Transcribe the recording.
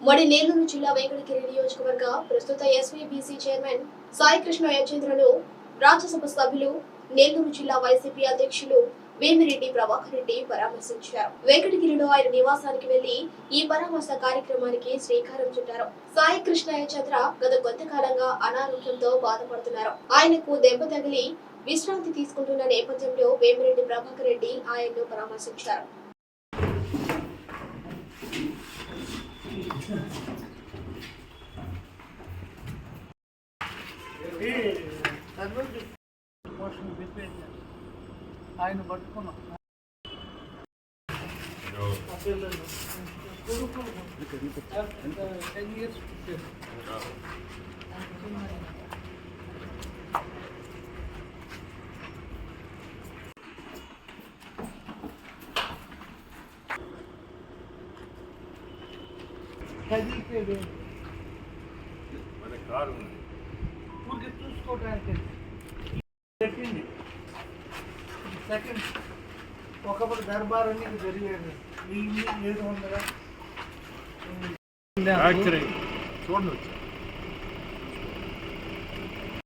మడి నెల్లూరు జిల్లా వెంకటగిరి నియోజకవర్గ ప్రస్తుత ఎస్వీబీసీ చైర్మన్ సాయి కృష్ణ యచేంద్రను రాజ్యసభ సభ్యులు నెల్లూరు జిల్లా వైసీపీ అధ్యక్షులు వేమిరెడ్డి ప్రభాకర్ రెడ్డి పరామర్శించారు. వెంకటగిరిలో ఆయన నివాసానికి వెళ్ళి ఈ పరామర్శ కార్యక్రమానికి శ్రీకారం చుట్టారు. సాయి కృష్ణయ్య చంద్ర గత కొంతకాలంగా అనారోగ్యంతో బాధపడుతున్నారు. ఆయనకు దెబ్బ తగిలి విశ్రాంతి తీసుకుంటున్న నేపథ్యంలో వేమిరెడ్డి ప్రభాకర్ రెడ్డి ఆయన్ను పరామర్శించారు పోషన్ పెట్టేది ఆయన పట్టుకున్నాం టెన్ ఇయర్స్ మన కారు ఉంది. ఊరికి చూసుకోవడానికి పెట్టింది సెకండ్ ఒకప్పుడు దర్బార్ అని జరిగేది ఏడు వందల చూడండి.